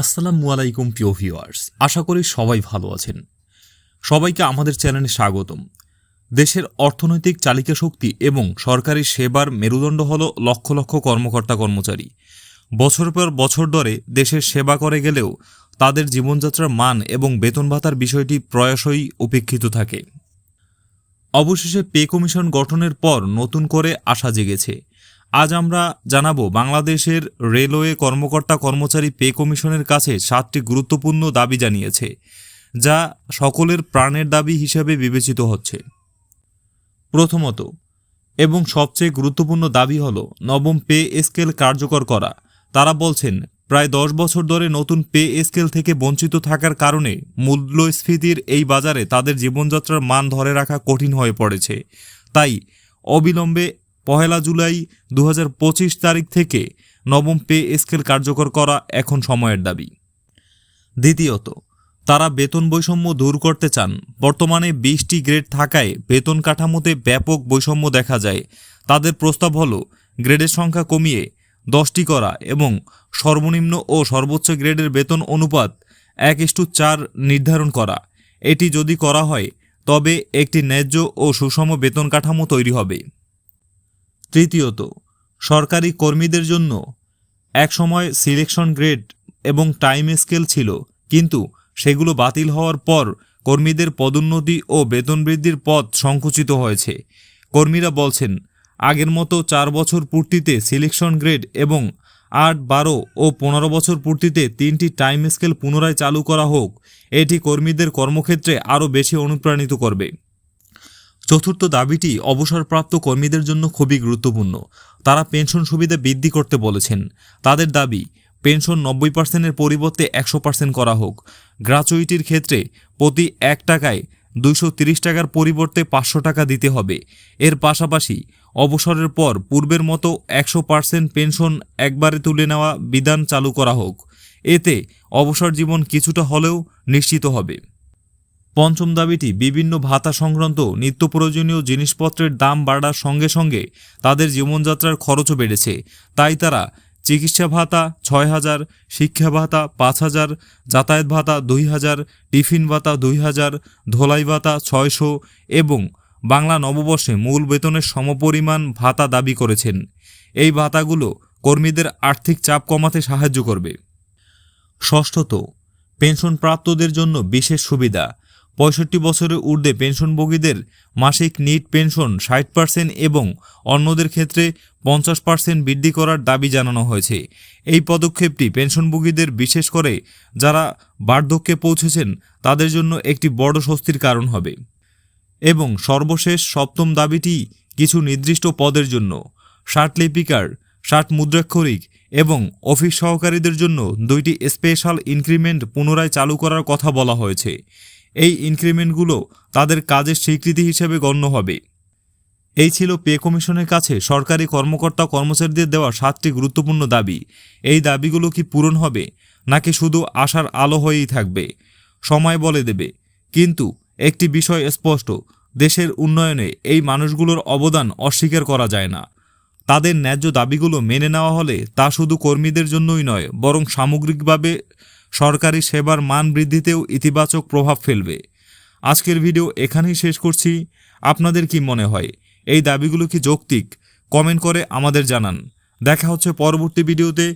আসসালামু আলাইকুম, প্রিয় ভিউয়ার্স। আশা করি সবাই ভালো আছেন। সবাইকে আমাদের চ্যানেলে স্বাগতম। দেশের অর্থনৈতিক চালিকা শক্তি এবং সরকারি সেবার মেরুদণ্ড হল লক্ষ লক্ষ কর্মকর্তা কর্মচারী। বছর পর বছর ধরে দেশের সেবা করে গেলেও তাদের জীবনযাত্রার মান এবং বেতন ভাতার বিষয়টি প্রায়শই উপেক্ষিত থাকে। অবশেষে পে কমিশন গঠনের পর নতুন করে আশা জেগেছে। আজ আমরা জানাব, বাংলাদেশের রেলওয়ে কর্মকর্তা কর্মচারী পে কমিশনের কাছে সাতটি গুরুত্বপূর্ণ দাবি জানিয়েছে, যা সকলের প্রাণের দাবি হিসেবে বিবেচিত হচ্ছে। প্রথমত, এবং সবচেয়ে গুরুত্বপূর্ণ দাবি হল, নবম পে স্কেল কার্যকর করা। তারা বলছেন, প্রায় দশ বছর ধরে নতুন পে স্কেল থেকে বঞ্চিত থাকার কারণে মূল্যস্ফীতির এই বাজারে তাদের জীবনযাত্রার মান ধরে রাখা কঠিন হয়ে পড়েছে। তাই, অবিলম্বে পহেলা জুলাই দু হাজার পঁচিশ তারিখ থেকে নবম পে স্কেল কার্যকর করা এখন সময়ের দাবি। দ্বিতীয়ত, তারা বেতন বৈষম্য দূর করতে চান। বর্তমানে বিশটি গ্রেড থাকায় বেতন কাঠামোতে ব্যাপক বৈষম্য দেখা যায়। তাদের প্রস্তাব হল, গ্রেডের সংখ্যা কমিয়ে দশটি করা এবং সর্বনিম্ন ও সর্বোচ্চ গ্রেডের বেতন অনুপাত এক ইস্টু চার নির্ধারণ করা। এটি যদি করা হয়, তবে একটি ন্যায্য ও সুষম বেতন কাঠামো তৈরি হবে। তৃতীয়ত, সরকারি কর্মীদের জন্য একসময় সিলেকশন গ্রেড এবং টাইম স্কেল ছিল, কিন্তু সেগুলো বাতিল হওয়ার পর কর্মীদের পদোন্নতি ও বেতন বৃদ্ধির পথ সংকুচিত হয়েছে। কর্মীরা বলছেন, আগের মতো চার বছর পূর্তিতে সিলেকশন গ্রেড এবং আট, বারো ও পনেরো বছর পূর্তিতে তিনটি টাইম স্কেল পুনরায় চালু করা হোক, এটি কর্মীদের কর্মক্ষেত্রে আরও বেশি অনুপ্রাণিত করবে। চতুর্থ দাবিটি অবসরপ্রাপ্ত কর্মীদের জন্য খুবই গুরুত্বপূর্ণ। তারা পেনশন সুবিধা বৃদ্ধি করতে বলেছেন। তাদের দাবি, পেনশন নব্বই পার্সেন্টের পরিবর্তে একশো পার্সেন্ট করা হোক। গ্রাচুইটির ক্ষেত্রে প্রতি এক টাকায় দুইশো তিরিশ টাকার পরিবর্তে পাঁচশো টাকা দিতে হবে। এর পাশাপাশি অবসরের পর পূর্বের মতো একশো পার্সেন্ট পেনশন একবারে তুলে নেওয়া বিধান চালু করা হোক। এতে অবসর জীবন কিছুটা হলেও নিশ্চিত হবে। পঞ্চম দাবিটি বিভিন্ন ভাতা সংক্রান্ত নিত্য প্রয়োজনীয় জিনিসপত্রের দাম বাড়ার সঙ্গে সঙ্গে তাদের জীবনযাত্রার খরচও বেড়েছে। তাই তারা চিকিৎসা ভাতা ছয় হাজার, শিক্ষা ভাতা পাঁচ হাজার, যাতায়াত ভাতা দুই হাজার, টিফিন ভাতা দুই হাজার, ধোলাই ভাতা ছয়শো এবং বাংলা নববর্ষে মূল বেতনের সমপরিমাণ ভাতা দাবি করেছেন। এই ভাতাগুলো কর্মীদের আর্থিক চাপ কমাতে সাহায্য করবে। ষষ্ঠত, পেনশনপ্রাপ্তদের জন্য বিশেষ সুবিধা। পঁয়ষট্টি বছরের ঊর্ধ্বে পেনশনভোগীদের মাসিক নিট পেনশন ষাট পার্সেন্ট এবং অন্যদের ক্ষেত্রে পঞ্চাশ পার্সেন্ট বৃদ্ধি করার দাবি জানানো হয়েছে। এই পদক্ষেপটি পেনশনভোগীদের বিশেষ করে যারা বার্ধক্যে পৌঁছেছেন তাদের জন্য একটি বড় স্বস্তির কারণ হবে। এবং সর্বশেষ সপ্তম দাবিটি কিছু নির্দিষ্ট পদের জন্য, ষাট লিপিকার, ষাট মুদ্রাক্ষরিক এবং অফিস সহকারীদের জন্য দুইটি স্পেশাল ইনক্রিমেন্ট পুনরায় চালু করার কথা বলা হয়েছে। এই ইনক্রিমেন্টগুলো তাদের কাজের স্বীকৃতি হিসেবে গণ্য হবে। এই ছিল পে কমিশনের কাছে সরকারি কর্মকর্তা কর্মচারীদের দেওয়া সাতটি গুরুত্বপূর্ণ দাবি। এই দাবিগুলো কি পূরণ হবে, নাকি শুধু আশার আলো হয়েই থাকবে? সময় বলে দেবে। কিন্তু একটি বিষয় স্পষ্ট, দেশের উন্নয়নে এই মানুষগুলোর অবদান অস্বীকার করা যায় না। তাদের ন্যায্য দাবিগুলো মেনে নেওয়া হলে তা শুধু কর্মীদের জন্যই নয়, বরং সামগ্রিকভাবে সরকারি সেবার মান বৃদ্ধিতেও ইতিবাচক প্রভাব ফেলবে। আজকের ভিডিও এখানেই শেষ করছি। আপনাদের কি মনে হয়? এই দাবিগুলো কি যৌক্তিক? কমেন্ট করে আমাদের জানান। দেখা হচ্ছে পরবর্তী ভিডিওতে।